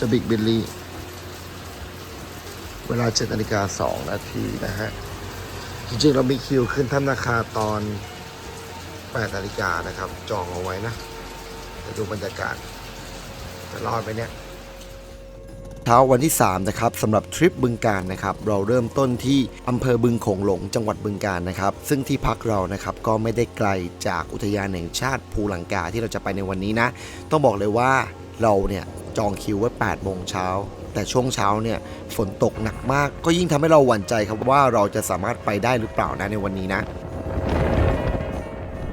จะบิ๊กบิลลี่ เวลา7นาฬิกา2นาทีนะฮะ จริงๆ เรามีคิวขึ้นถ้ำนาคาตอน8นาฬิกานะครับ จองเอาไว้นะจะดูบรรยากาศ จะรอดไปเนี่ยเช้าวันที่ 3 นะครับสำหรับทริปบึงการนะครับ เราเริ่มต้นที่อำเภอบึงโขงหลงจังหวัดบึงการนะครับ ซึ่งที่พักเรานะครับก็ไม่ได้ไกลจากอุทยานแห่งชาติภูลังกาที่เราจะไปในวันนี้นะ ต้องบอกเลยว่าเราเนี่ย จองคิวไว้8โมงเช้า แต่ช่วงเช้าเนี่ยฝนตกหนักมาก ก็ยิ่งทำให้เราหวั่นใจครับว่าเราจะสามารถไปได้หรือเปล่านะในวันนี้นะ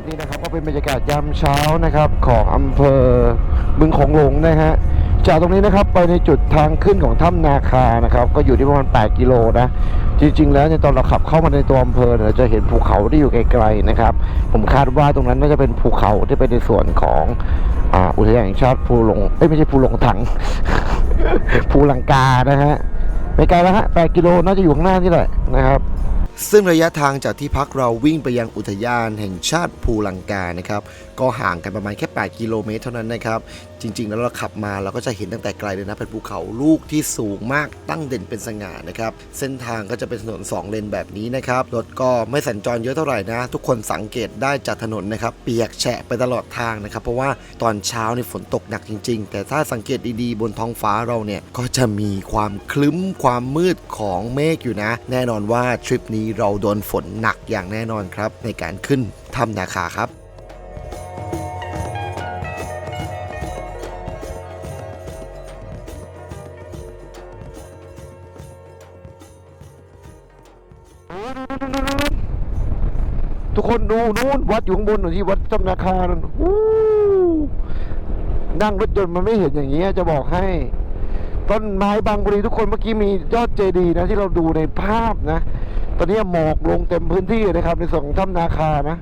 นี่นะครับก็เป็นบรรยากาศยามเช้านะครับของอำเภอบึงโขงหลงนะฮะ จากตรงนี้นะครับไปในจุดทางขึ้นของถ้ำนาคานะครับ ก็อยู่ที่ประมาณ 8 กิโลนะ จริง ๆ แล้วในตอนเราขับเข้ามาในตัวอำเภอเราจะเห็นภูเขาที่อยู่ไกลๆนะครับ ผมคาดว่าตรงนั้นน่าจะเป็นภูเขาที่เป็นในส่วนของอ,อุทยานแห่งชาติภูหลงเอ้ยไม่ใช่ภูหลงถังภูลังกานะฮะไม่ไกลแล้วฮะ8กิโลน่าจะอยู่ข้างหน้านี่แหละนะครับซึ่งระยะทางจากที่พักเราวิ่งไปยังอุทยานแห่งชาติภูลังกานะครับ ก็ห่างกันประมาณแค่ 8 กิโลเมตรเท่านั้นนะครับ จริง ๆ แล้วเราขับมาเราก็จะเห็นตั้งแต่ไกลเลยนะ เป็นภูเขาลูกที่สูงมากตั้งเด่นเป็นสง่านะครับ เส้นทางก็จะเป็นถนน 2 เลนแบบนี้นะครับ รถก็ไม่สัญจรเยอะเท่าไหร่นะ ทุกคนสังเกตได้จากถนนนะครับ เปียกแฉะไปตลอดทางนะครับ เพราะว่าตอนเช้าในฝนตกหนักจริง ๆ แต่ถ้าสังเกตดีๆบนท้องฟ้าเราเนี่ยก็จะมีความคลึ้มความมืดของเมฆอยู่นะ แน่นอนว่าทริปนี้เราโดนฝนหนักอย่างแน่นอนครับในการขึ้นถ้ำนาคาครับ คนดูนู้นวัดอยู่ข้างบนหน่อยที่วัดจำนาคานั่นนั่งรถยนต์มันไม่เห็นอย่างเงี้ยจะบอกให้ ต้นไม้บางบุรีทุกคนเมื่อกี้มียอดเจดีย์นะที่เราดูในภาพนะ ตอนนี้หมอกลงเต็มพื้นที่นะครับ ในส่วนของถ้ำนาคานะ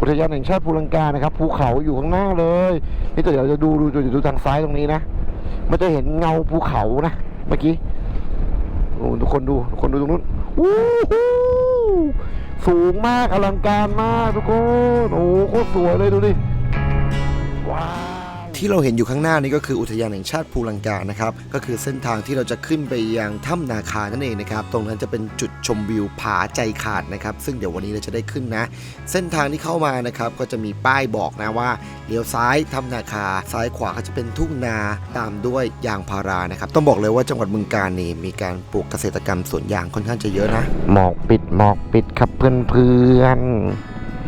อุทยานแห่งชาติภูลังกานะครับภูเขาอยู่ข้างหน้าเลยนี่ต่เดี๋ยวจะดูดูดูดูทางซ้ายตรงนี้นะมันจะเห็นเงาภูเขานะเมื่อกี้ทุกคนดูทุกคนดูตรงนู้นวู้ฮู้ สูงมากอลังการมากทุกคน โอ้โหโคตรสวยเลยดูดิ ว้าว ที่เราเห็นอยู่ข้างหน้านี่ก็คืออุทยานแห่งชาติภูลังกานะครับก็คือเส้นทางที่เราจะขึ้นไปยังถ้ำนาคานั่นเองนะครับตรงนั้นจะเป็นจุดชมวิวผาใจขาดนะครับซึ่งเดี๋ยววันนี้เราจะได้ขึ้นนะ เส้นทางที่เข้ามานะครับก็จะมีป้ายบอกนะว่าเลี้ยวซ้ายถ้ำนาคา ซ้ายขวาก็จะเป็นทุ่งนาตามด้วยยางพารานะครับต้องบอกเลยว่าจังหวัดบึงกาฬนี่มีการปลูกเกษตรกรรมสวนยางค่อนข้างจะเยอะนะหมอกปิดหมอกปิดครับเพื่อนเพื่อน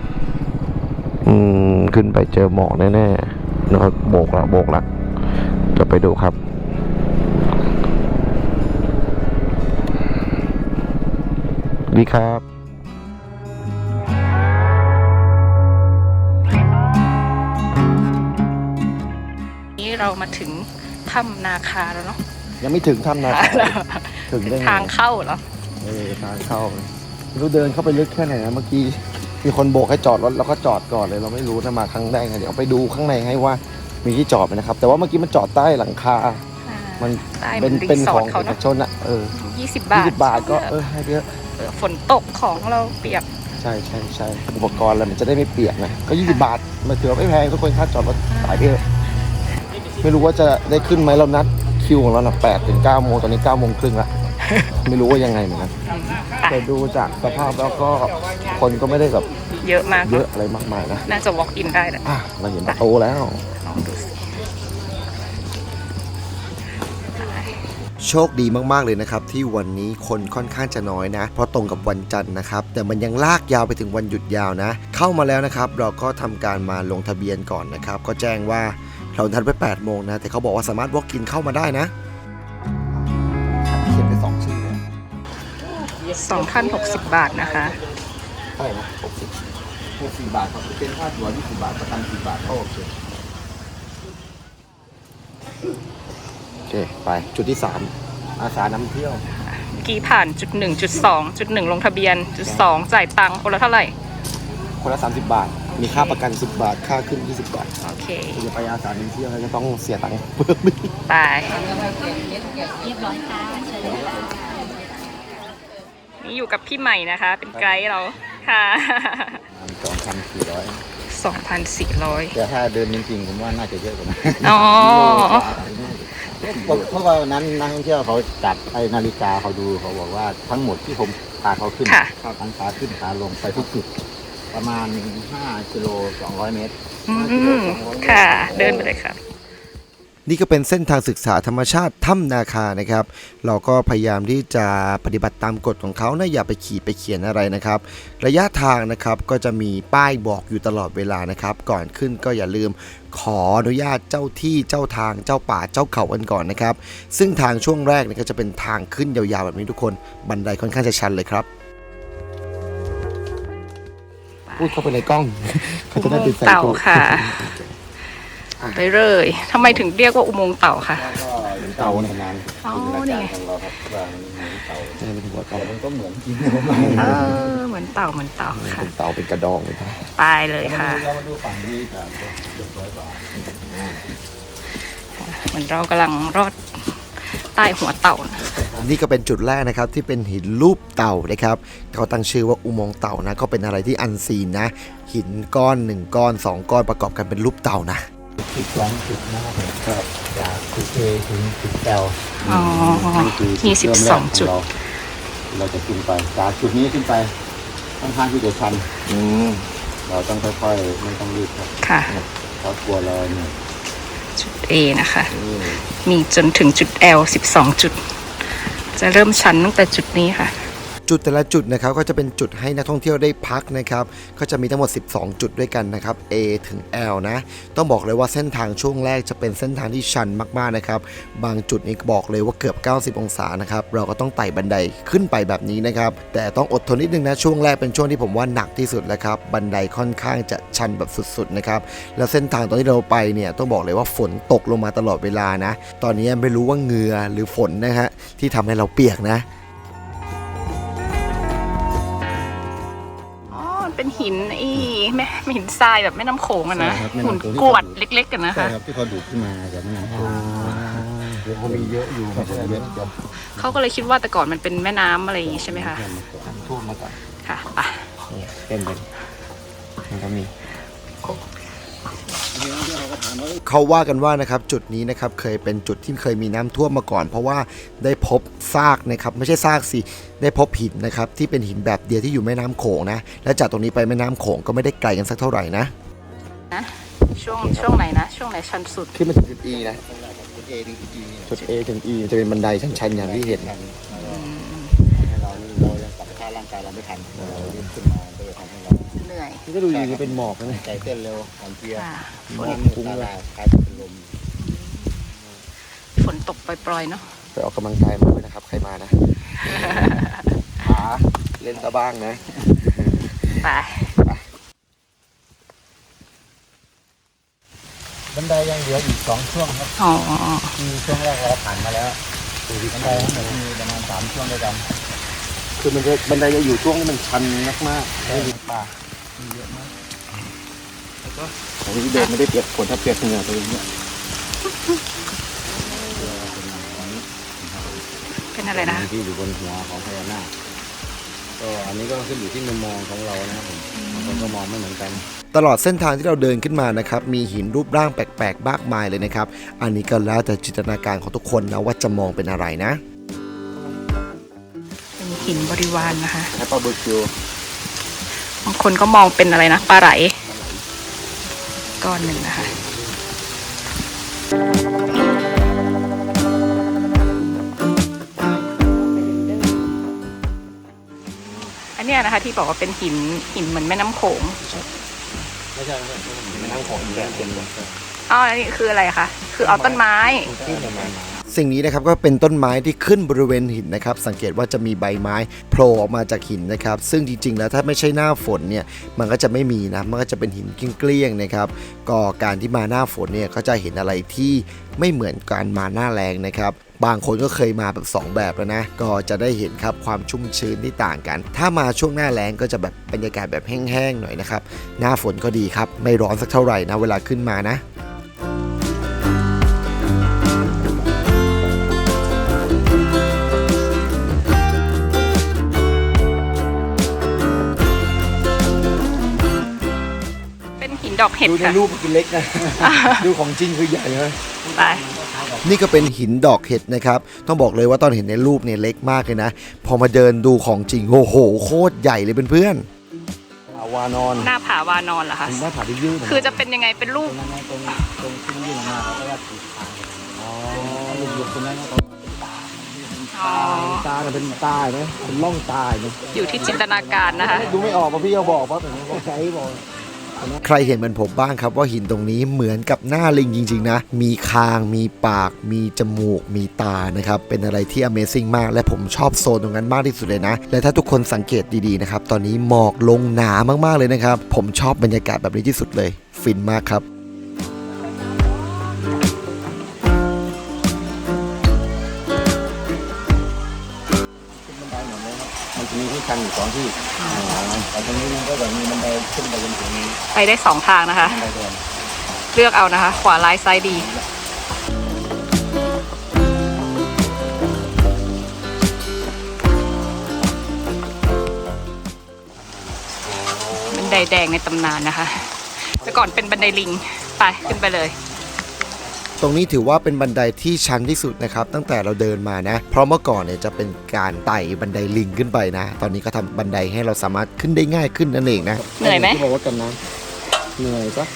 ๆอืมขึ้นไปเจอหมอกแน่ๆ นะครับโบกละโบกละจะไปดูครับดีครับนี้เรามาถึงถ้ำนาคาแล้วเนาะยังไม่ถึงถ้ำนาคาถึงได้ไทางเข้าเหรอเออทางเข้าไม่รู้เดินเข้าไปลึกแค่ไหนนะเมื่อกี้ มีคนโบกให้จอดรถแล้วก็จอดก่อนเลยเราไม่รู้นะมาครั้งแรกไงเดี๋ยวไปดูข้างในให้ว่ามีที่จอดไหมนะครับ แต่ว่าเมื่อกี้มันจอดใต้หลังคา มันได้เป็นรีเป็นสขออร์งทเขาเอกเนาะชนอะเออยี่สิบบาทยี่สิบบาทก็เออให้เยอะเออฝนตกของเราเปียก ใช่ใช่ใช่อุปกรณ์อะไรมันจะได้ไม่เปียกนะก็ยี่สิบาทมาถือว่าไม่แพงทุกคนค่าจอดรถสายเพียไม่รู้ว่าจะได้ขึ้นไหมเรานัดคิวของเราน่ะแปดถึงเก้าโมงตอนนี้เก้าโมงครึ่งละ ไม่รู้ว่ายังไงเหมือนกันอืมแต่ดูจากสภาพแล้วก็คนก็ไม่ได้แบบ เยอะมาก เยอะอะไรมากมายนะน่าจะ walk in ได้แหละอะเราเห็นประตูแล้ว ลองดูสิโชคดีมากๆเลยนะครับ ที่วันนี้คนค่อนข้างจะน้อยนะ เพราะตรงกับวันจันทร์นะครับ แต่มันยังลากยาวไปถึงวันหยุดยาวนะ เข้ามาแล้วนะครับ เราก็ทำการมาลงทะเบียนก่อนนะครับ ก็แจ้งว่าเราทันไป8โมงนะ แต่เขาบอกว่าสามารถ walk in เข้ามาได้นะเขียนไปสองชื่อเลยสองพันหกสิบบาทนะคะเท่าไหร่นะหกสิบ หกสิบบาทครับเป็นค่าตั๋วยี่สิบบาทประกันสิบบาทโอเคโอเค ไปจุดที่สามอาสานำเที่ยวเมื่อกี้ผ่านจุดหนึ่งจุดสองจุดหนึ่งลงทะเบียนจุดสองจ่ายตังค์คนละเท่าไหร่ คนละ30บาท มีค่าประกัน10บาท ค่าขึ้น20บาทโอเคถ้าจะไปอาสานำเที่ยวเราจะต้องเสียตังค์เพิ่มอีกไปนี่อยู่กับพี่ใหม่นะคะ เป็นไกด์เราค่ะสอง พันสี่ร้อยสองพันสี่ร้อยแต่ถ้าเดินจริงๆผมว่าน่าจะเยอะกว่านั้นอ๋อโลกว่าเพราะว่าวันนั้นนักท่องเที่ยวเขาจับไอ้นาฬิกาเขาดูเขาบอกว่าทั้งหมดที่ผมพาเขาขึ้นค่ะ ทั้งขาขึ้นขาลงไปทุกจุดประมาณ5กิโล200 เมตรอืมค่ะ เดินไปเลยค่ะ นี่ก็เป็นเส้นทางศึกษาธรรมชาติถ้ำนาคานะครับ เราก็พยายามที่จะปฏิบัติตามกฎของเขานะอย่าไปขีดไปเขียนอะไรนะครับ ระยะทางนะครับก็จะมีป้ายบอกอยู่ตลอดเวลานะครับ ก่อนขึ้นก็อย่าลืมขออนุญาตเจ้าที่เจ้าทางเจ้าป่าเจ้าเขากันก่อนนะครับ ซึ่งทางช่วงแรกเนี่ยก็จะเป็นทางขึ้นยาวๆแบบนี้ทุกคนบันไดค่อนข้างจะชันเลยครับพูดเข้าไปในกล้องเขาจะได้ติดใจเต่าตัวค่ะ ไปเลยทำไมถึงเรียกว่าอุโมงค์เต่าคะก็เต่าในนานอ๋อจินตนานี่การไงของเราครับว่ามันเหมือนเต่าใช่เป็นหัวเต่าแต่มันก็เหมือนจริงเออเหมือนเต่าเหมือนเต่าค่ะเป็นเต่าเป็นกระดองเลยครับไปเลยค่ะเรามาดูฝั่งนี้ครับเรียบร้อยกว่าเหมือนเรากำลังรอดใต้หัวเต่านะนี่ก็เป็นจุดแรกนะครับที่เป็นหินรูปเต่านะครับเขาตั้งชื่อว่าอุโมงค์เต่านะก็เป็นอะไรที่อันซีนนะ หินก้อนหนึ่งก้อนสองก้อนประกอบกันเป็นรูปเต่านะ จุดสองจุดนะครับผมครับจากจุด A ถึงจุด L อ๋อนี่คือมีจุด เริ่แรก12จุดของเราเราจะขึ้นไปจากจุดนี้ขึ้นไปค่อนข้างที่จะชันอืมเราต้องค่อยๆไม่ต้องรีบครับค่ะ เพราะกลัวเราเนี่ยจุด A นะคะมีจนถึงจุด L 12 จุด จะเริ่มชันตั้งแต่จุดนี้ค่ะ จุดแต่ละจุดนะครับก็จะเป็นจุดให้นักท่องเที่ยวได้พักนะครับก็จะมีทั้งหมด 12 จุดด้วยกันนะครับ A ถึง L นะต้องบอกเลยว่าเส้นทางช่วงแรกจะเป็นเส้นทางที่ชันมากๆนะครับบางจุดนี้บอกเลยว่าเกือบ 90 องศานะครับเราก็ต้องไต่บันไดขึ้นไปแบบนี้นะครับแต่ต้องอดทนนิดนึงนะช่วงแรกเป็นช่วงที่ผมว่าหนักที่สุดแล้วครับบันไดค่อนข้างจะชันแบบสุดๆนะครับแล้วเส้นทางตอนที่เราไปเนี่ยต้องบอกเลยว่าฝนตกลงมาตลอดเวลานะ ตอนนี้ไม่รู้ว่าเหงื่อหรือฝนนะฮะที่ทำให้เราเปียกนะ เป็นหินอีแม่หินทรายแบบแม่น้ำโขงอะนะใช่ครับแม่หุ่นน้ำโขงที่กรวดเล็กๆกันนะใช่คะครับที่เขาดูดขึ้นมาจากแม่น้ำโขงเดี๋ยวเขามีเยอะอยู่ไม่ใช่เยอะเดี๋ยวเขาก็เลยคิดว่าแต่ก่อนมันเป็นแม่น้ำอะไรอย่างงี้ใช่ไหมคะ ท่วมมาก่อนค่ะไปเต็มเลยมันก็มี เขาว่ากันว่านะครับจุดนี้นะครับเคยเป็นจุดที่เคยมีน้ำท่วมมาก่อน เพราะว่าได้พบซากนะครับไม่ใช่ซากสิได้พบหินนะครับที่เป็นหินแบบเดียวที่อยู่แม่น้ำโขงนะและจากตรงนี้ไปแม่น้ำโขงก็ไม่ได้ไกลกันสักเท่าไหร่นะนะช่วงช่วงไหนนะ ช่วงไหนชันสุดขึ้นมาถึงจุด E นะจุดเอถึงจุดจีจุด A ถึง E จะเป็นบันไดชันๆอย่างที่เห็นให้เราเรายังปรับสภาพร่างกายเราไม่ทันเรารีบขึ้นมา ราเหนื่อยนี่ก็ดูอย่างนี้เป็นหมอกนะใจเต้นเร็วอ่อนเพลียค่ะมองคุ้งเลยคล้ายจะเป็นลมฝนตกปล่อยๆเนาะไปออกกำลังกายมาด้วยนะครับ ใครมานะขาเล่นตะบ้างนะ ไปบันไดยังเหลืออีกสองช่วงครับอ๋อคือช่วงแรกเราผ่านมาแล้วบันไดทั้งหมดมีประมาณสามช่วงด้วยกัน คือมันจะบันไดจะอยู่ช่วงที่มันชันมากๆได้ดีป่า มีเยอะมากของที่เดินไม่ได้เปียกฝนถ้าเปียกเหงื่อตัวเองเนี่ยเป็นอะไรนะที่อยู่บนหัวของพญานาคก็อันนี้ก็ขึ้นอยู่ที่มุมมองของเรานะครับผมบางคนก็มองไม่เหมือนกัน ตลอดเส้นทางที่เราเดินขึ้นมานะครับ มีหินรูปร่างแปลกๆมากมายเลยนะครับ อันนี้ก็แล้วแต่จินตนาการของทุกคนนะว่าจะมองเป็นอะไรนะ เป็นหินบริวารนะคะ แอปเปิลบูคิว บางคนก็มองเป็นอะไรนะปลาไหลก้อนหนึ่งนะคะอันเนี้ยนะคะที่บอกว่าเป็นหินหินเหมือนแม่น้ำโขงไม่ใช่ไม่ใช่ไม่นั่งของแบบเป็นแบบอ๋ออันนี้คืออะไรคะคือเอาต้นไม้ ที่ประมาณนั้น สิ่งนี้นะครับก็เป็นต้นไม้ที่ขึ้นบริเวณหินนะครับ สังเกตว่าจะมีใบไม้โผล่ออกมาจากหินนะครับ ซึ่งจริงๆแล้วถ้าไม่ใช่หน้าฝนเนี่ยมันก็จะไม่มีนะมันก็จะเป็นหินเกลี้ยงๆนะครับก็การที่มาหน้าฝนเนี่ยก็จะเห็นอะไรที่ไม่เหมือนการมาหน้าแรงนะครับบางคนก็เคยมาแบบ 2 แบบแล้วนะ ก็จะได้เห็นครับความชุ่มชื้นที่ต่างกัน ถ้ามาช่วงหน้าแรงก็จะแบบบรรยากาศแบบแห้งๆหน่อยนะครับ หน้าฝนก็ดีครับ ไม่ร้อนสักเท่าไหร่นะเวลาขึ้นมานะ ดอกเห็ดดูในค่ะ รูปมันเล็กนะ ดูของจริงคือใหญ่นะพูดไป นี่ก็เป็นหินดอกเห็ดนะครับ ต้องบอกเลยว่าตอนเห็นในรูปเนี่ยเล็กมากเลยนะ พอมาเดินดูของจริงโอ้โห โคตรใหญ่เลยเพื่อนอาวานอนหน้าผาวานอนเหรอคะหน้าผาที่ยืดคือจะเป็นยังไงเป็นรูปตรงนั้นตรงตรงที่มันยื่นออกมาเขาก็เรียกปีกทางอ๋อลูกๆตรงนั้นเขาอ๋อ ตาเนี่ยเป็นตาไหมเป็นร่องตาไหมอยู่ที่จินตนาการนะคะ ดูไม่ออกป่ะพี่เขาบอกเพราะแต่เขาใช้บอกๆ ใครเห็นเหมือนผมบ้างครับว่าหินตรงนี้เหมือนกับหน้าลิงจริง ๆ นะ มีคาง มีปาก มีจมูก มีตานะครับ เป็นอะไรที่ Amazing มาก และผมชอบโซนตรงนั้นมากที่สุดเลยนะ และถ้าทุกคนสังเกตดีๆนะครับ ตอนนี้หมอกลงหนามากๆเลยนะครับ ผมชอบบรรยากาศแบบนี้ที่สุดเลย ฟินมากครับมันจะมีที่ชันอยู่สองที่แต่ตรงนี้มันก็แบบมีบันไดขึ้นไปจนถึง ไปได้สองทางนะคะบันไดเดินเลือกเอานะคะ ขวาร้ายซ้ายดีบันไดแดงในตำนานนะคะแต่ก่อนเป็นบันไดลิงไปขึ้นไปเลยตรงนี้ถือว่าเป็นบันไดที่ชันที่สุดนะครับ ตั้งแต่เราเดินมานะ เพราะเมื่อก่อนเนี่ยจะเป็นการไต่บันไดลิงขึ้นไปนะ ตอนนี้ก็ทำบันไดให้เราสามารถขึ้นได้ง่ายขึ้นนั่นเองนะเหนื่อยไหมที่บอกว่ากันน้ำ เหนื่อยปะ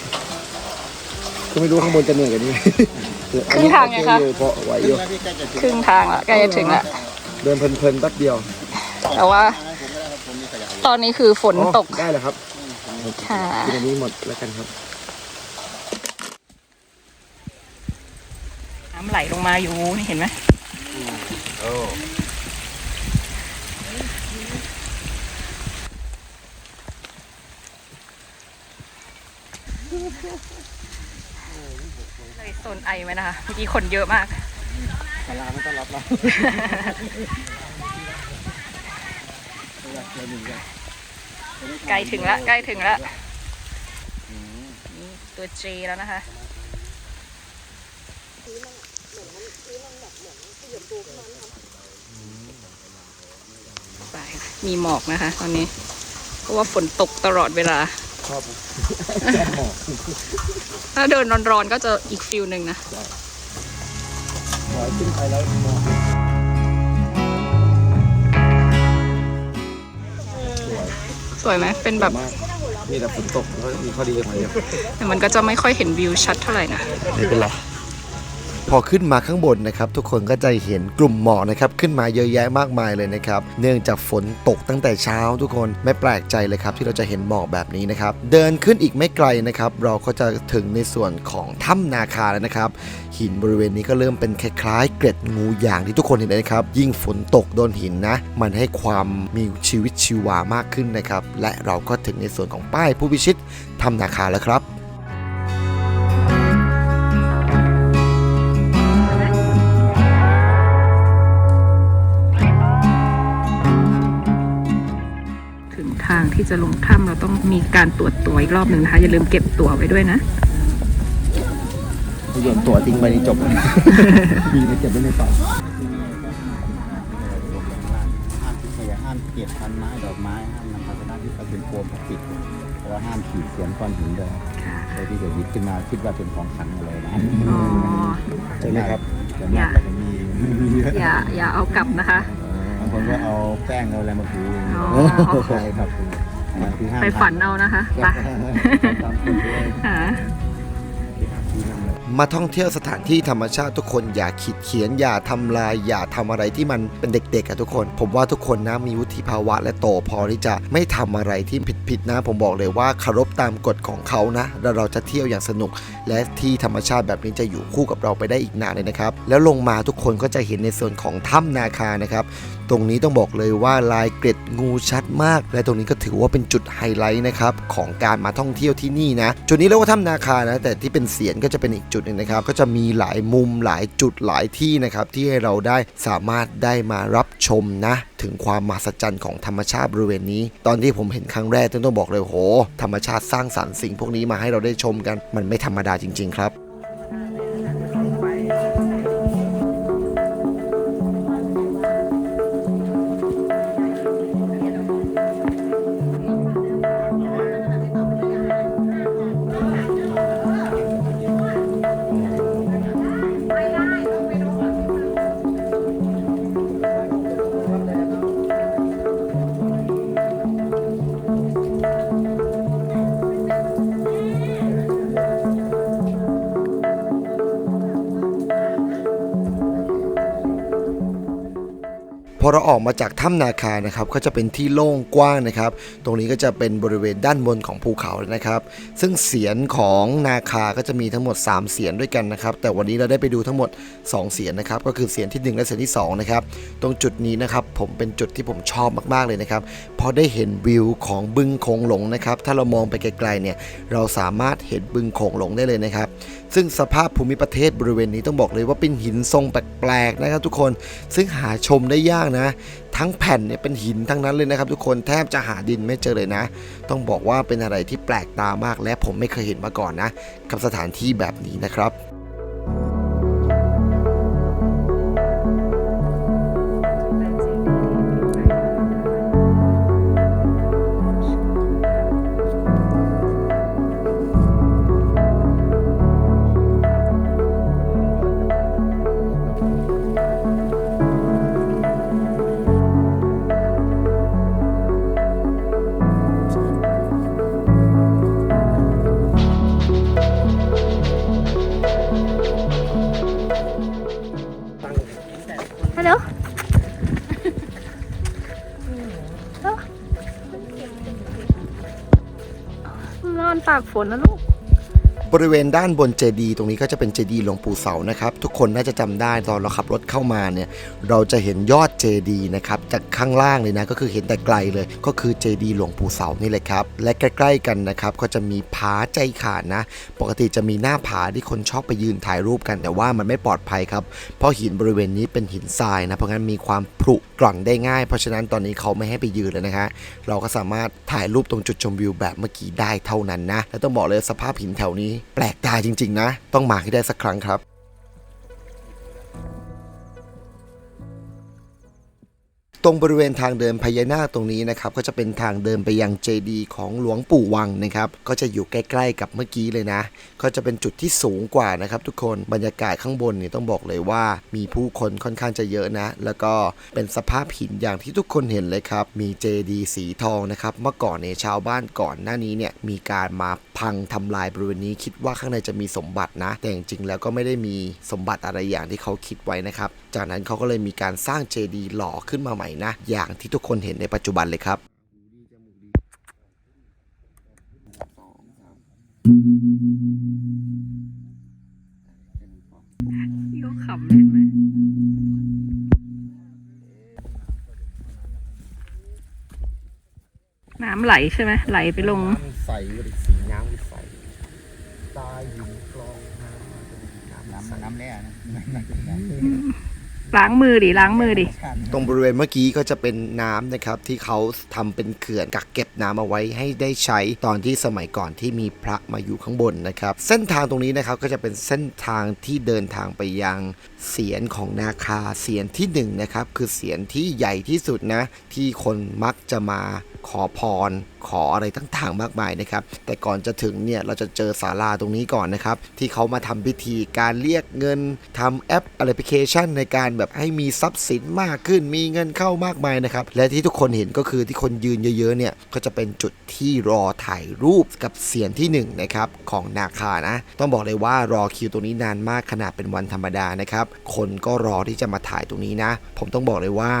ก็ไม่รู้ข้างบนจะเหนื่อยกว่านี้ครึ่งทางไงคะโอเอยู่เพราะไหวอยู่ครึ่งทางละใกล้จะถึงละเดินเพลินๆแป๊บเดียวแต่ว่า ตอนนี้คือฝนตกอ๋อได้แล้วครับค่ะ กินอันนี้หมดแล้วกันครับ น้ำไหลลงมาอยู่นี่เห็นไหม เลยโซนไอไหมนะคะเมื่อกี้คนเยอะมากศาลาไม่ต้อนรับเราใกล้ถึงละใกล้ถึงละนี่ตัวเจแล้วนะคะไปมีหมอกนะคะ ตอนนี้ เพราะว่าฝนตกตลอดเวลา ชอบแก้มหมอกถ้าเดินร้อนๆก็จะอีกฟิลหนึ่งนะลอยขึ้นไปแล้วหมอกสวยไหมเป็นแบบมากมีแต่ฝนตกแล้วก็มีข้อดีอย่างเดียวแต่มันก็จะไม่ค่อยเห็นวิวชัดเท่าไหร่นะไม่เป็นไร พอขึ้นมาข้างบนนะครับทุกคนก็จะเห็นกลุ่มหมอกนะครับขึ้นมาเยอะแยะมากมายเลยนะครับเนื่องจากฝนตกตั้งแต่เช้าทุกคนไม่แปลกใจเลยครับที่เราจะเห็นหมอกแบบนี้นะครับเดินขึ้นอีกไม่ไกลนะครับเราก็จะถึงในส่วนของถ้ำนาคาแล้วนะครับหินบริเวณนี้ก็เริ่มเป็นคล้ายๆ เกล็ดงูอย่างที่ทุกคนเห็นนะครับ ยิ่งฝนตกโดนหินนะ มันให้ความมีชีวิตชีวามากขึ้นนะครับ และเราก็ถึงในส่วนของป้ายผู้พิชิตถ้ำนาคาแล้วครับางที่จะลงถ้ำเราต้องมีการตรวจตัวอีกรอบหนึ่งนะคะ อย่าลืมเก็บตั๋วไว้ด้วยนะโยนตัวทิ้งไปนี่จบ มีไปเก็บไว้ในต่อห้ามทิ้งขยะห้ามเก็บพันไม้ดอกไม้ห้ามนำภาชนะที่เขาเป็นโฟมพลาสติกเพราะว่าห้ามขีดเขียนก้อนหินด้วยใครที่จะหยิบขึ้นมาคิดว่าเป็นของขลังอะไรนะอ๋อใช่ไหมครับแต่อย่ามากก็จะมีมีเยอะอย่าอย่าเอากลับนะคะ บางคนก็เอาแป้งเอาอะไรมาถูอ๋อ ใช่ครับอันนั้นคือห้ามไปฝันเอานะคะไปตามกฎเลยหามาท่องเที่ยวสถานที่ธรรมชาติทุกคนอย่าขีดเขียนอย่าทำลาย อย่าทำอะไรที่มันเป็นเด็กๆอะทุกคน ผมว่าทุกคนนะมีวุฒิภาวะและโตพอที่จะไม่ทำอะไรที่ผิดๆนะ ผมบอกเลยว่าเคารพตามกฎของเขานะแล้วเราจะเที่ยวอย่างสนุก และที่ธรรมชาติแบบนี้จะอยู่คู่กับเราไปได้อีกนานเลยนะครับ แล้วลงมาทุกคนก็จะเห็นในส่วนของถ้ำนาคานะครับตรงนี้ต้องบอกเลยว่าลายเกร็ดงูชัดมาก และตรงนี้ก็ถือว่าเป็นจุดไฮไลท์นะครับของการมาท่องเที่ยวที่นี่นะ จุดนี้เรียกว่าถ้ำนาคานะแต่ที่เป็นเสียนก็จะเป็นอีกจุดหนึ่งนะครับ ก็จะมีหลายมุมหลายจุดหลายที่นะครับที่ให้เราได้สามารถได้มารับชมนะ ถึงความมหัศจรรย์ของธรรมชาติบริเวณนี้ ตอนที่ผมเห็นครั้งแรกต้องบอกเลยโห ธรรมชาติสร้างสรรค์สิ่งพวกนี้มาให้เราได้ชมกัน มันไม่ธรรมดาจริง ๆ ครับ จากถ้ำนาคานะครับก็จะเป็นที่โล่งกว้างนะครับ ตรงนี้ก็จะเป็นบริเวณด้านบนของภูเขาเลยนะครับ ซึ่งเสียนของนาคาก็จะมีทั้งหมด 3 เสียนด้วยกันนะครับ แต่วันนี้เราได้ไปดูทั้งหมด 2 เสียนนะครับ ก็คือเสียนทีหนึ่1 และเสียนที่2นะครับ ตรงจุดนี้นะครับผมเป็นจุดที่ผมชอบมากๆเลยนะครับพราะได้เห็นวิวของบึงโขงหลงนะครับ ถ้าเรามองไปไกลๆเนี่ยเราสามารถเห็นบึงโขงหลงได้เลยนะครับ ซึ่งสภาพภูมิประเทศบริเวณนี้ต้องบอกเลยว่าเป็นหินทรงแปลกๆนะครับทุกคน ซึ่งหาชมได้ยากนะทั้งแผ่นเนี่ยเป็นหินทั้งนั้นเลยนะครับ ทุกคนแทบจะหาดินไม่เจอเลยนะ ต้องบอกว่าเป็นอะไรที่แปลกตามากและผมไม่เคยเห็นมาก่อนนะ กับสถานที่แบบนี้นะครับ อนต ริเวณด้านบนเจดีย์ตรงนี้ก็จะเป็นเจดีย์หลวงปู่เสานะครับ ทุกคนน่าจะจำได้ตอนเราขับรถเข้ามาเนี่ยเราจะเห็นยอดเจดีย์นะครับจากข้างล่างเลยนะก็คือเห็นแต่ไกลเลย ก็คือเจดีย์หลวงปู่เสานี่เลยครับ และใกล้ ๆ กันนะครับก็จะมีผาใจขาดนะ ปกติจะมีหน้าผาที่คนชอบไปยืนถ่ายรูปกัน แต่ว่ามันไม่ปลอดภัยครับเพราะหินบริเวณนี้เป็นหินทรายนะเพราะงั้นมีความผุกร่อนได้ง่าย เพราะฉะนั้นตอนนี้เขาไม่ให้ไปยืนเลยนะคะเราก็สามารถถ่ายรูปตรงจุดชมวิวแบบเมื่อกี้ได้เท่านั้นนะและต้องบอกเลยสภาพหินแถวนี้ ปลกตาจริง ๆ นะ ต้องมาให้ได้สักครั้งครับ ตรงบริเวณทางเดินพญานาคตรงนี้นะครับก็จะเป็นทางเดินไปยังเจดีย์ของหลวงปู่วังนะครับก็จะอยู่ใกล้ๆกับเมื่อกี้เลยนะ ก็จะเป็นจุดที่สูงกว่านะครับทุกคนบรรยากาศข้างบนเนี่ยต้องบอกเลยว่ามีผู้คนค่อนข้างจะเยอะนะ แล้วก็เป็นสภาพหินอย่างที่ทุกคนเห็นเลยครับ มีเจดีย์สีทองนะครับเมื่อก่อนเนี่ยชาวบ้านก่อนหน้านี้เนี่ยมีการมาพังทำลายบริเวณนี้คิดว่าข้างในจะมีสมบัตินะ แต่จริงๆแล้วก็ไม่ได้มีสมบัติอะไรอย่างที่เขาคิดไว้นะครับ จากนั้นเขาก็เลยมีการสร้างเจดีย์หล่อขึ้นมาใหม่นะ อย่างที่ทุกคนเห็นในปัจจุบันเลยครับที่เขาขำเห็นไหมน้ำไหลใช่ไหมไหลไปลงใสสีน้ำใสตาหินกลองน้ำน้ำน้ำแร่นะน้ำน้ำ ล้างมือดิล้างมือดิ ตรงบริเวณเมื่อกี้ก็จะเป็นน้ำนะครับที่เขาทำเป็นเขื่อนกักเก็บน้ำเอาไว้ให้ได้ใช้ตอนที่สมัยก่อนที่มีพระมาอยู่ข้างบนนะครับ เส้นทางตรงนี้นะครับก็จะเป็นเส้นทางที่เดินทางไปยังเสียนของนาคาเสียนที่หนึ่งนะครับคือเสียนที่ใหญ่ที่สุดนะที่คนมักจะมาขอพร ขออะไรต่างๆ มากมายนะครับ แต่ก่อนจะถึงเนี่ยเราจะเจอศาลาตรงนี้ก่อนนะครับ ที่เขามาทำพิธีการเรียกเงินทำแอปแอปพลิเคชันในการแบบให้มีทรัพย์สินมากขึ้น มีเงินเข้ามากมายนะครับ และที่ทุกคนเห็นก็คือที่คนยืนเยอะๆเนี่ยก็จะเป็นจุดที่รอถ่ายรูปกับเสียนที่หนึ่งนะครับของนาคานะ ต้องบอกเลยว่ารอคิวตรงนี้นานมากขนาดเป็นวันธรรมดานะครับ คนก็รอที่จะมาถ่ายตรงนี้นะ ผมต้องบอกเลยว่า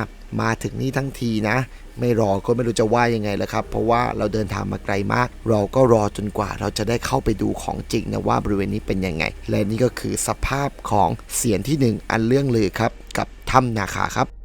มาถึงนี่ทั้งทีนะไม่รอก็ไม่รู้จะว่ายังไงแล้วครับ เพราะว่าเราเดินทางมาไกลมาก เราก็รอจนกว่าเราจะได้เข้าไปดูของจริงนะว่าบริเวณนี้เป็นยังไง และนี่ก็คือสภาพของเสียนที่หนึ่งอันเรื่องลือครับ กับถ้ำนาคาครับ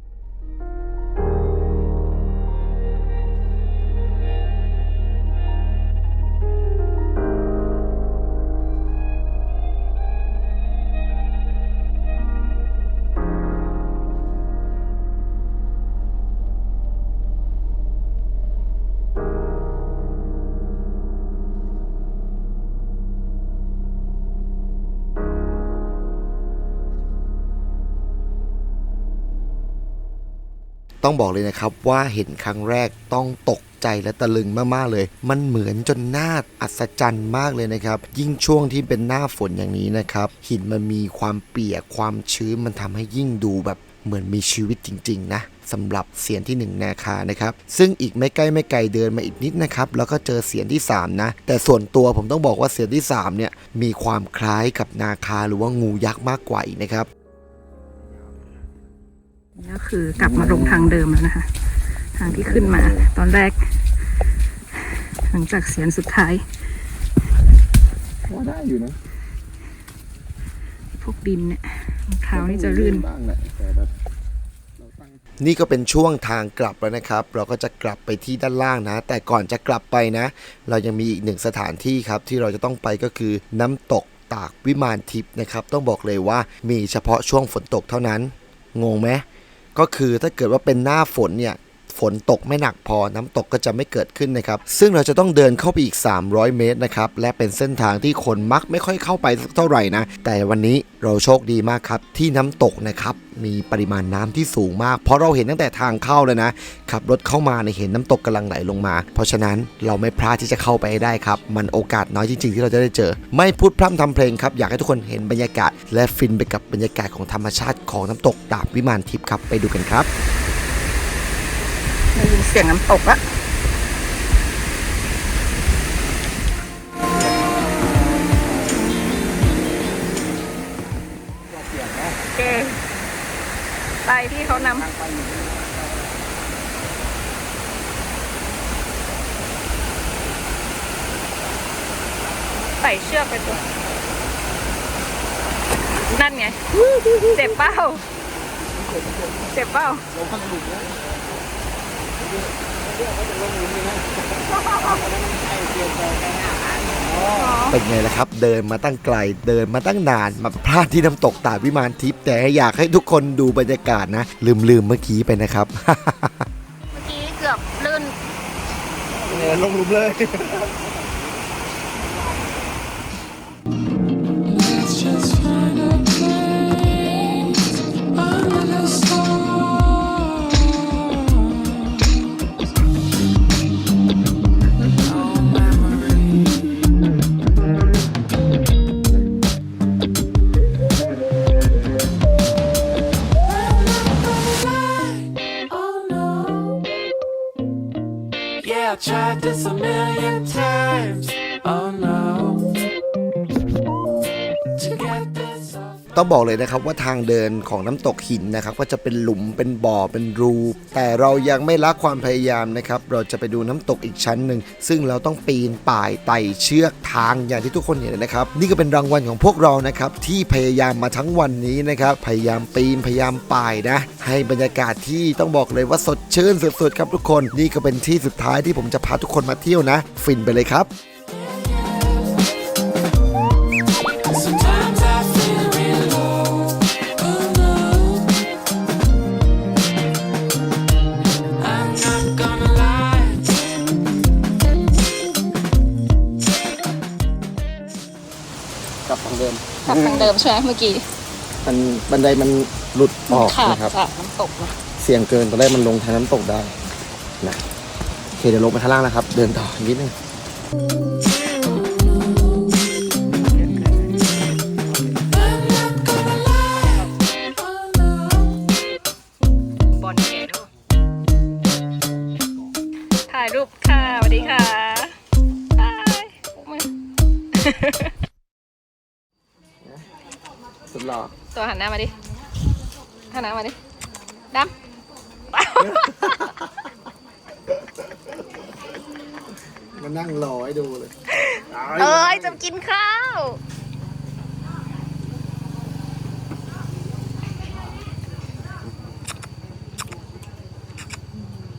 ต้องบอกเลยนะครับว่าเห็นครั้งแรกต้องตกใจและตะลึงมากๆเลย มันเหมือนจนหน่าอัศจรรย์มากเลยนะครับ ยิ่งช่วงที่เป็นหน้าฝนอย่างนี้นะครับ หินมันมีความเปียกความชื้นมันทำให้ยิ่งดูแบบเหมือนมีชีวิตจริง ๆ นะสำหรับเสียนที่หนึ่งนาคานะครับ ซึ่งอีกไม่ใกล้ไม่ไกลเดินมาอีกนิดนะครับ แล้วก็เจอเสียนที่สามนะ แต่ส่วนตัวผมต้องบอกว่าเสียนที่สามเนี่ยมีความคล้ายกับนาคาหรือว่างูยักษ์มากกว่าอีกนะครับ นี่ก็คือกลับมาลงทางเดิมแล้วนะคะ ทางที่ขึ้นมาตอนแรก หลังจากเสียนสุดท้ายว่าได้อยู่นะ พวกดินเนี่ยรองเท้านี่จะลื่น บ้างแหละแต่แบบเราตั้ง นี่ก็เป็นช่วงทางกลับแล้วนะครับ เราก็จะกลับไปที่ด้านล่างนะ แต่ก่อนจะกลับไปนะ เรายังมีอีกหนึ่งสถานที่ครับ ที่เราจะต้องไปก็คือน้ำตกตากวิมานทิพย์นะครับ ต้องบอกเลยว่ามีเฉพาะช่วงฝนตกเท่านั้น งงไหม ก็คือถ้าเกิดว่าเป็นหน้าฝนเนี่ย ฝนตกไม่หนักพอน้ำตกก็จะไม่เกิดขึ้นนะครับ ซึ่งเราจะต้องเดินเข้าไปอีก 300 เมตรนะครับ และเป็นเส้นทางที่คนมักไม่ค่อยเข้าไปสักเท่าไหร่นะ แต่วันนี้เราโชคดีมากครับ ที่น้ำตกนะครับ มีปริมาณน้ำที่สูงมาก เพราะเราเห็นตั้งแต่ทางเข้าเลยนะ ขับรถเข้ามาในเห็นน้ำตกกำลังไหลลงมา เพราะฉะนั้นเราไม่พลาดที่จะเข้าไปให้ได้ครับ มันโอกาสน้อยจริง ๆ ที่เราจะได้เจอ ไม่พูดพร่ำทำเพลงครับ อยากให้ทุกคนเห็นบรรยากาศ และฟินไปกับบรรยากาศของธรรมชาติของน้ำตกดาบวิมานทิพย์ครับ ไปดูกันครับ ได้ยินเสียงน้ำตกละโอเคไปที่เขานำใส่เชือกไปตัว นั่นไง เจ็บเป้า เจ็บเป้า เป็นไงล่ะครับ เดินมาตั้งไกล เดินมาตั้งนาน มาพลาดที่น้ำตกตาดวิมานทิพย์แต่อยากให้ทุกคนดูบรรยากาศนะ ลืมลืมๆเมื่อกี้ไปนะครับ เมื่อกี้เกือบลื่น ลงหลุมเลย บอกเลยนะครับว่าทางเดินของน้ำตกหินนะครับก็จะเป็นหลุมเป็นบ่อเป็นรู แต่เรายังไม่ละความพยายามนะครับ เราจะไปดูน้ำตกอีกชั้นหนึ่ง ซึ่งเราต้องปีนป่ายไต่เชือกทางอย่างที่ทุกคนเห็นนะครับ นี่ก็เป็นรางวัลของพวกเรานะครับที่พยายามมาทั้งวันนี้นะครับ พยายามปีนพยายามป่ายนะ ให้บรรยากาศที่ต้องบอกเลยว่าสดชื่นสุดๆครับทุกคน นี่ก็เป็นที่สุดท้ายที่ผมจะพาทุกคนมาเที่ยวนะ ฟินไปเลยครับ ดิมใช่ไหมเมื่อกี้มันบันไดมันหลุดออกขาดนะครับ จากน้ำตกนะเสี่ยงเกินตอนแรกมันลงทางน้ำตกได้นะโอเคเดี๋ยวลงไปข้างล่างนะครับ เดินต่ออีกนิดนึง สุดหล่อตัวหันหน้ามาดิ หันหน้ามาดิดำมานั่งรอให้ดูเลยเอ้ยจะกินข้าว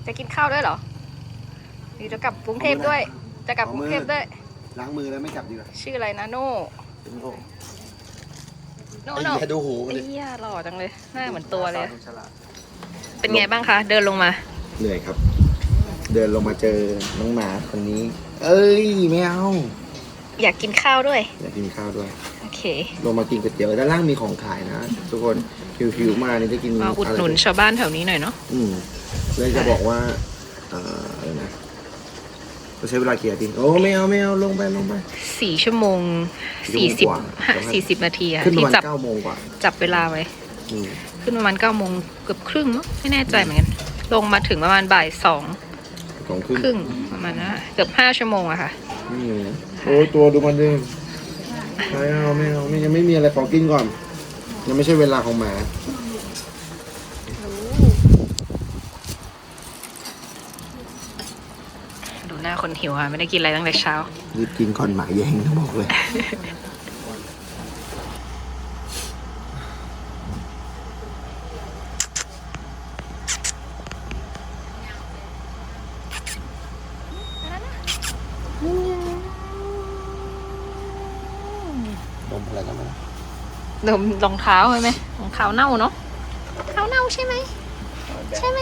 จะกินข้าวด้วยเหรอหรือจะกลับกรุงเทพด้วย จะกลับกรุงเทพด้วย ล้างมือแล้วไม่จับดีกว่าชื่ออะไรนะโน่ โอ้ โน่ไอ้โน่เหี้ยดูหูมันไอ้ดิเหี้ยหล่อจังเลย หน้าเหมือนตัวเลยฉลาดเป็นไงบ้างคะ เดินลงมา เหนื่อยครับ เดินลงมาเจอน้องหมาคนนี้ เอ้ยไม่เอาอยากกินข้าวด้วย อยากกินข้าวด้วย โอเค ลงมากินก๋วยเตี๋ยวด้านล่างมีของขายนะ ทุกคนหิวๆมานี่จะกินมาอุดหนุนะไรชาวบ้านแถวนี้หน่อยเนาะ อืมเลยจะบอกว่าเอ่ออะไรนะ เราใช้เวลากี่นาทีโอ้ไม่เอาไม่เอาลงไปลงไป สี่ชั่วโมงสี่สี่ชั่สิวบโมงกว่าสี่สิบนาทีอะขึ้นปที่ระมาณจับเก้าโมงกว่าจับเวลาไว้ อืมขึ้นประมาณเก้าโมงเกือบครึ่งมั้งไม่แน่ใจเหมือนกัน ลงมาถึงประมาณบ่ายสองสองครึ่งครึ่งประมาณนั้นอะเกือบห้าชั่วโมงอะค่ะไม่มีนะโอ้ยตัวดูมันดิไม่เอาไม่เอาไม่ยังไม่มีอะไรขอกินก่อน ยังไม่ใช่เวลาของหมา โอ้ น้า คนหิวค่ะ ไม่ได้กินอะไรตั้งแต่เช้า รีบกินก่อนหมาแย่งนะบอกเลย ดมอะไรกันไหมดมรองเท้าใช่ไหมรองเท้าเน่าเนาะเท้าเน่าใช่ไหม ใช่ไหม